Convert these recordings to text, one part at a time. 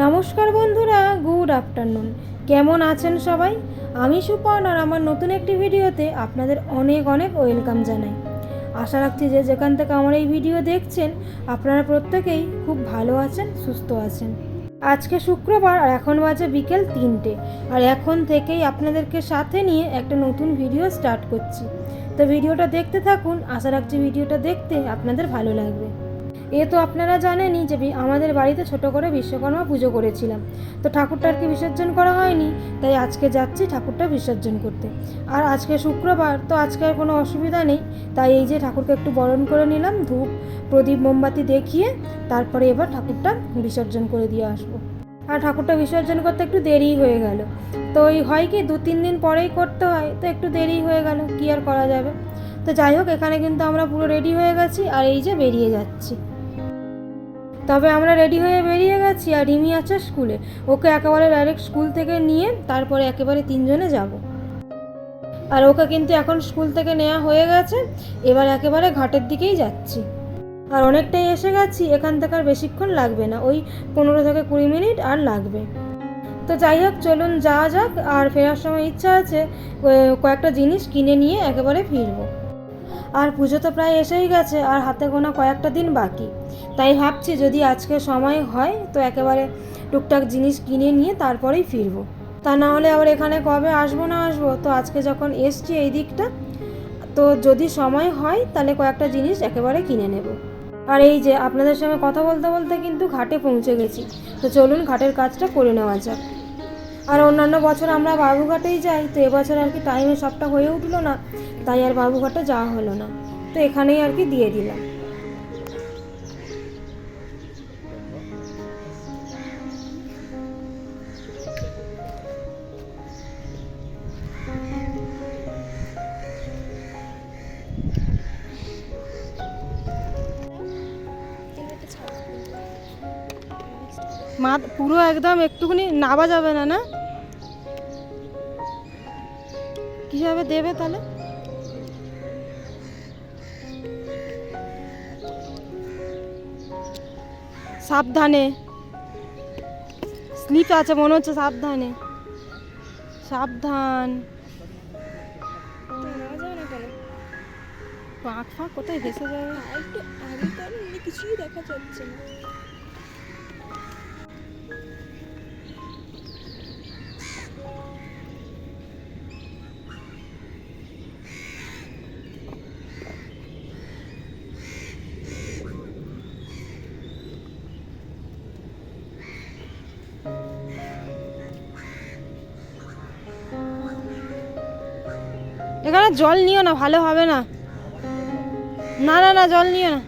নমস্কার বন্ধুরা, good afternoon. কেমন আছেন সবাই? আমি সুপর্ণ আর আমার নতুন একটি ভিডিওতে আপনাদের অনেক অনেক ওয়েলকাম জানাই। আশা রাখছি যে যেখান থেকে আমার এই ভিডিও দেখছেন, আপনারা প্রত্যেকেই খুব ভালো আছেন, সুস্থ আছেন। আজকে শুক্রবার আর এখন বাজে বিকেল তিনটে আর এখন থেকেই আপনাদেরকে সাথে নিয়ে একটা নতুন ভিডিও স্টার্ট করছি। তো ভিডিওটা দেখতে থাকুন, আশা রাখছি ভিডিওটা দেখতে আপনাদের ভালো লাগবে। এ তো আপনারা জানেনই যে আমাদের বাড়িতে ছোট করে বিশ্বকর্মা পুজো করেছিলাম। তো ঠাকুরটা আর কি বিসর্জন করা হয়নি, তাই আজকে যাচ্ছি ঠাকুরটা বিসর্জন করতে। আর আজকে শুক্রবার, তো আজকে আর কোনো অসুবিধা নেই। তাই এই যে ঠাকুরকে একটু বরণ করে নিলাম, ধূপ, প্রদীপ, মোমবাতি দেখিয়ে তারপরে এবার ঠাকুরটা বিসর্জন করে দিয়ে আসব। আর ঠাকুরটা বিসর্জন করতে একটু দেরি হয়ে গেল। তো ওই হয় কি, দু তিন দিন পরেই করতে হয়, তো একটু দেরি হয়ে গেল, কি আর করা যাবে? তো যাই হোক, এখানে কিন্তু আমরা পুরো রেডি হয়ে গেছি, আর এই যে বেরিয়ে যাচ্ছি। তবে আমরা রেডি হয়ে বেরিয়ে গেছি আর রিমি আছে স্কুলে। ওকে একেবারে ডাইরেক্ট স্কুল থেকে নিয়ে তারপরে একেবারে তিনজনে যাব। আর ওকে কিন্তু এখন স্কুল থেকে নেওয়া হয়ে গেছে, এবার একেবারে ঘাটের দিকেই যাচ্ছি। আর অনেকটাই এসে গেছি, এখান থেকে আর বেশিক্ষণ লাগবে না, ওই পনেরো থেকে কুড়ি মিনিট আর লাগবে। তো যাই হোক, চলুন যাওয়া যাক, আর ফেরার সময় ইচ্ছা আছে কয়েকটা জিনিস কিনে নিয়ে একেবারে ফিরবো। আর পুজো তো প্রায় এসেই গেছে, আর হাতে গোনা কয়েকটা দিন বাকি। তাই ভাবছি যদি আজকে সময় হয়, তো একেবারে টুকটাক জিনিস কিনে নিয়ে তারপরেই ফিরবো। তা না হলে আবার এখানে কবে আসব না আসব? তো আজকে যখন এসছি এই দিকটা, তো যদি সময় হয়, তাহলে কয়েকটা জিনিস একেবারে কিনে নেব। আর এই যে আপনাদের সঙ্গে কথা বলতে বলতে কিন্তু ঘাটে পৌঁছে গেছি। তো চলুন ঘাটের কাজটা করে নেওয়া যাক। আর অন্যান্য বছর আমরা বাবুঘাটেই যাই, তো এবছর আর কি টাইমে সবটা হয়ে উঠল না, তাই আর বাবুঘাটে যাওয়া হলো না। তো এখানেই আর কি দিয়ে দিলাম। মা পুরো একদম একটুখানি নাবা যাবে না না? কীভাবে দেবে তাহলে? সাবধানে। স্লিপ আছে, মনে হচ্ছে সাবধানে। সাবধান। ফাঁক কোথায় ভেসে যাবে? একটু কিছুই দেখা যাচ্ছে না। এখানে জল নিও না ভালো হবে না। না না না জল নিও না।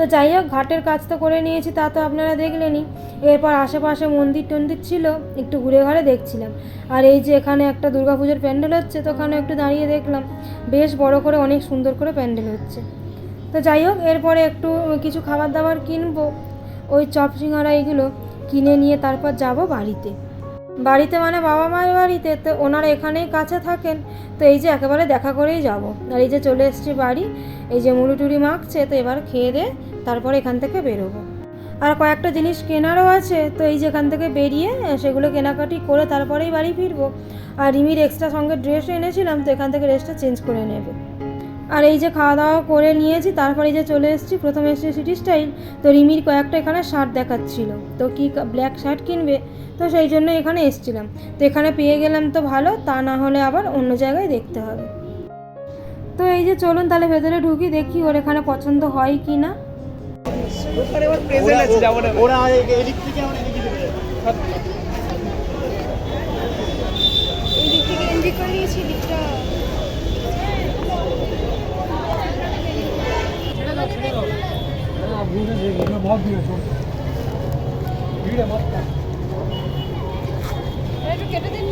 তো যাই হোক, ঘাটের কাজ তো করে নিয়েছি, তা তো আপনারা দেখলেনই। এরপর আশেপাশে মন্দির টন্দির ছিল, একটু ঘুরে ঘুরে দেখছিলাম। আর এই যে এখানে একটা দুর্গাপুজোর প্যান্ডেল হচ্ছে, তো ওখানে একটু দাঁড়িয়ে দেখলাম, বেশ বড় করে, অনেক সুন্দর করে প্যান্ডেল হচ্ছে। তো যাই হোক, এরপরে একটু কিছু খাবার দাবার কিনবো। ওই চপ সিঙ্গারা এইগুলো কিনে নিয়ে তারপর যাব বাড়িতে। বাড়িতে মানে বাবা মায়ের বাড়িতে, তো ওনারা এখানেই কাছে থাকেন, তো এই যে একেবারে দেখা করেই যাব। আর এই যে চলে এসেছি বাড়ি, এই যে মুড়ি টুড়ি মাখছে, তো এবার খেয়ে দে তারপরে এখান থেকে বেরোবো। আর কয়েকটা জিনিস কেনারও আছে, তো এই যে এখান থেকে বেরিয়ে সেগুলো কেনাকাটি করে তারপরেই বাড়ি ফিরবো। আর রিমির এক্সট্রা সঙ্গে ড্রেসও এনেছিলাম, তো এখান থেকে ড্রেসটা চেঞ্জ করে নেবে। আর এই যে খাওয়া দাওয়া করে নিয়েছি, তারপরে যে চলে এসেছি প্রথমে এসেছি সিটি স্টাইল তো রিমির কয়েকটা এখানে শার্ট দেখাচ্ছিল। তো কি ব্ল্যাক শার্ট কিনবে? তো সেই জন্য এখানে এসেছিলাম। তো এখানে পেয়ে গেলাম তো ভালো, তা না হলে আবার অন্য জায়গায় দেখতে হবে। তো এই যে চলুন তাহলে ভেতরে ঢুকি, দেখি ওর এখানে পছন্দ হয় কি না ওখানে আবার প্রেজেন্ট আছে যাব না ওরা এদিক থেকে আমরা এদিকে চলে এই দিক থেকে এন্ট্রি করে নিয়েছি দিকটা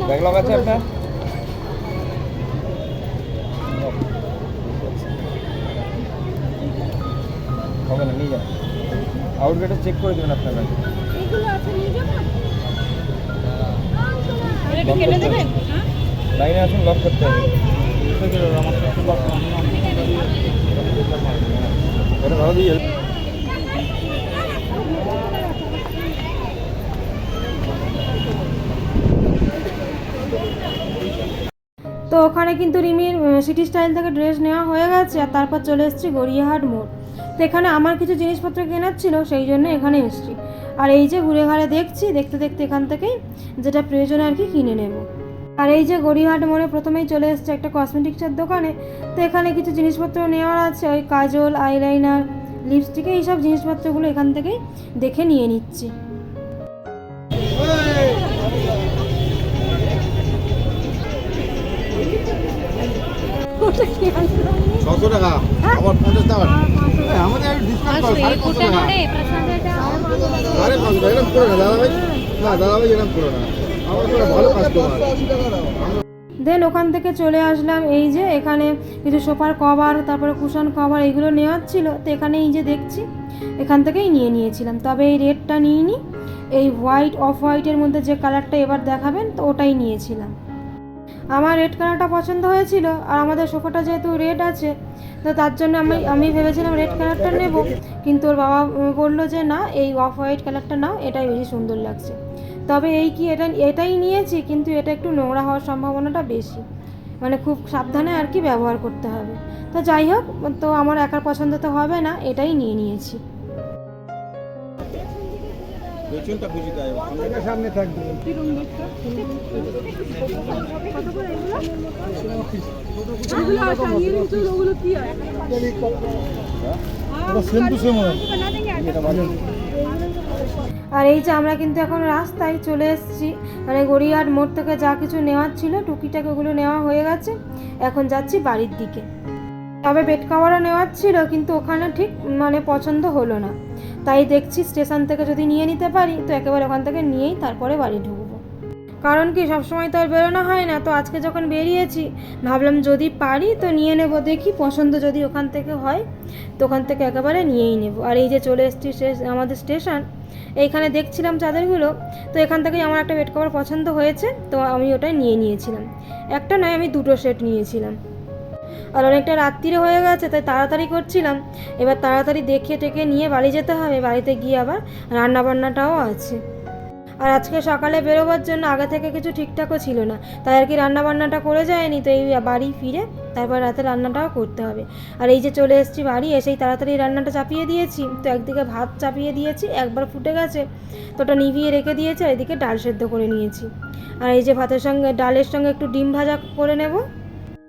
ব্যাকলগ আছে আপনার? হবে না নিয়ে যান। আউটগেটে চেক করে দেবেন আপনার। দেবেন? লাইনে আসুন লক করতে হবে। এটা ভালো দিয়ে তো ওখানে কিন্তু রিমির সিটি স্টাইল থেকে ড্রেস নেওয়া হয়ে গেছে আর তারপর চলে এসেছি গড়িয়াহাট মোড়। তো এখানে আমার কিছু জিনিসপত্র কেনার ছিল, সেই জন্য এখানে এসছি। আর এই যে ঘুরে ঘাড়ে দেখছি, দেখতে দেখতে এখান থেকেই যেটা প্রয়োজন আর কি কিনে নেব। আর এই যে গড়িহাট মোড়ে প্রথমেই চলে এসছে একটা কসমেটিক্সের দোকানে। তো এখানে কিছু জিনিসপত্র নেওয়ার আছে, ওই কাজল, আইলাইনার, লিপস্টিক এইসব জিনিসপত্রগুলো এখান থেকেই দেখে নিয়ে নিচ্ছি। ছশো টাকা। আবার পঞ্চাশ টাকা। হ্যাঁ, আমাদের একটু ডিসকাউন্ট করো সাড়ে পাঁচশো টাকা। সাড়ে পাঁচশো টাকা এরকম করো না দাদা না। দাদা এরকম করো না। আমার ভালো কাস্টমার দেন ওখান থেকে চলে আসলাম এই যে এখানে কিছু সোফার কভার তারপরে কুশন কভার এগুলো নেওয়ার ছিল। তো এখানে এই যে দেখছি এখান থেকেই নিয়ে নিয়েছিলাম। তবে এই রেডটা নিইনি। এই হোয়াইট অফ হোয়াইটের মধ্যে যে কালারটা এবার দেখাবেন তো ওটাই নিয়েছিলাম। আমার রেড কালারটা পছন্দ হয়েছিল আর আমাদের সোফাটা যেহেতু রেড আছে, তো তার জন্য আমি আমি ভেবেছিলাম রেড কালারটা নেব, কিন্তু ওর বাবা বলল যে না, এই অফ হোয়াইট কালারটা নাও, এটাই বেশি সুন্দর লাগছে। তবে এই কি, এটা, এটাই নিয়েছি, কিন্তু এটা একটু নোংরা হওয়ার সম্ভাবনাটা বেশি। মানে খুব সাবধানে আর কি ব্যবহার করতে হবে। তো যাই হোক, তো আমার একার পছন্দ তো হবে না, এটাই নিয়ে নিয়েছি। পেছনটা বুঝি তাই। আমরা সামনে থাকবে। সেম টু সেম আর এই যে আমরা কিন্তু এখন রাস্তায় চলে এসেছি মানে গড়িয়াহাট মোড় থেকে যা কিছু নেওয়ার ছিল টুকিটাকি ওগুলো নেওয়া হয়ে গেছে। এখন যাচ্ছি বাড়ির দিকে। তবে বেড কাভারও নেওয়ার ছিল কিন্তু ওখানে ঠিক মানে পছন্দ হলো না। তাই দেখছি স্টেশন থেকে যদি নিয়ে নিতে পারি, তো একেবারে ওখান থেকে নিয়েই তারপরে বাড়ি ঢুকবো। কারণ কি, সবসময় তো আর বেরোনো হয় না, তো আজকে যখন বেরিয়েছি, ভাবলাম যদি পারি তো নিয়ে নেব, দেখি পছন্দ যদি ওখান থেকে হয়, তো ওখান থেকে একেবারে নিয়েই নেব। আর এই যে চলে এসেছি আমাদের স্টেশন, এইখানে দেখছিলাম চাদরগুলো, তো এখান থেকেই আমার একটা বেড কভার পছন্দ হয়েছে, তো আমি ওটাই নিয়ে নিয়েছিলাম। একটা নয়, আমি দুটো সেট নিয়েছিলাম। আর অনেকটা রাত্রিরে হয়ে গেছে, তাই তাড়াতাড়ি করছিলাম। এবার তাড়াতাড়ি দেখে টেকে নিয়ে বাড়ি যেতে হবে। বাড়িতে গিয়ে আবার রান্না বান্নাটাও আছে। আর আজকে সকালে বেরোবার জন্য আগে থেকে কিছু ঠিকঠাকও ছিল না। তাই আর কি রান্না বান্নাটা করে যায়নি, তো এই বাড়ি ফিরে তারপর রাতে রান্নাটাও করতে হবে। আর এই যে চলে এসেছি বাড়ি, এসেই তাড়াতাড়ি রান্নাটা চাপিয়ে দিয়েছি। তো একদিকে ভাত চাপিয়ে দিয়েছি, একবার ফুটে গেছে। তো ওটা নিভিয়ে রেখে দিয়েছি, আর এদিকে ডাল সেদ্ধ করে নিয়েছি। আর এই যে ভাতের সঙ্গে, ডালের সঙ্গে একটু ডিম ভাজা করে নেব।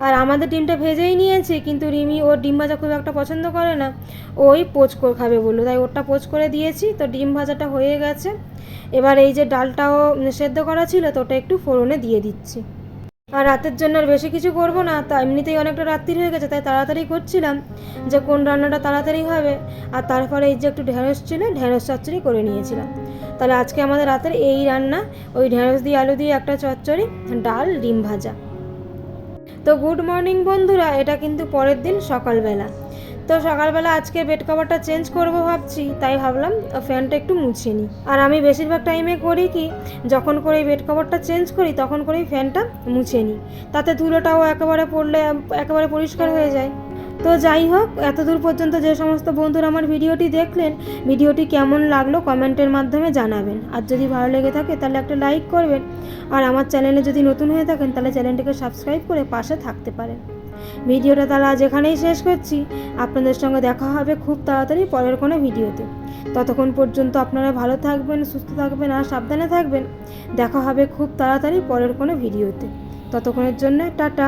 আর আমাদের ডিমটা ভেজেই নিয়েছি, কিন্তু রিমি ওর ডিম ভাজা খুব একটা পছন্দ করে না। ওই পোচ করে খাবে বলল। তাই ওরটা পোচ করে দিয়েছি, তো ডিম ভাজাটা হয়ে গেছে। এবার এই যে ডালটাও সেদ্ধ করা ছিল, তো ওটা একটু ফোড়নে দিয়ে দিচ্ছি। আর রাতের জন্য আর বেশি কিছু করব না, তা এমনিতেই অনেকটা রাত্রি হয়ে গেছে, তাই তাড়াতাড়ি করছিলাম যে কোন রান্নাটা তাড়াতাড়ি হবে। আর তারপরে এই যে একটু ঢেঁড়স ছিল, ঢেঁড়স চচ্চড়ি করে নিয়েছিলাম। তাহলে আজকে আমাদের রাতের এই রান্না, ওই ঢেঁড়স দিয়ে আলু দিয়ে একটা চচ্চড়ি, ডাল, ডিম ভাজা। তো গুড মর্নিং বন্ধুরা এটা কিন্তু পরের দিন সকালবেলা। তো সকালবেলা আজকে বেড কভারটা চেঞ্জ করব ভাবছি, তাই ভাবলাম ফ্যানটা একটু মুছে নিই। আর আমি বেশিরভাগ টাইমে করি কি, যখন করে বেড কভারটা চেঞ্জ করি, তখন করেই ফ্যানটা মুছে নিই। তাতে ধুলোটাও একেবারে পড়লে, একেবারে পরিষ্কার হয়ে যায়। তো যাই হোক এত দূর পর্যন্ত যে সমস্ত বন্ধুরা আমার ভিডিওটি দেখলেন, ভিডিওটি কেমন লাগল কমেন্টের মাধ্যমে জানাবেন। আর যদি ভালো লেগে থাকে, তাহলে একটা লাইক করবেন। আর আমার চ্যানেলে যদি নতুন হয়ে থাকেন, তাহলে চ্যানেলটিকে সাবস্ক্রাইব করে পাশে থাকতে পারেন। ভিডিওটা তাহলে আজ এখানেই শেষ করছি। আপনাদের সঙ্গে দেখা হবে খুব তাড়াতাড়ি পরের কোনো ভিডিওতে। ততক্ষণ পর্যন্ত আপনারা ভালো থাকবেন, সুস্থ থাকবেন আর সাবধানে থাকবেন। দেখা হবে খুব তাড়াতাড়ি পরের কোনো ভিডিওতে। ততক্ষণের জন্য টাটা।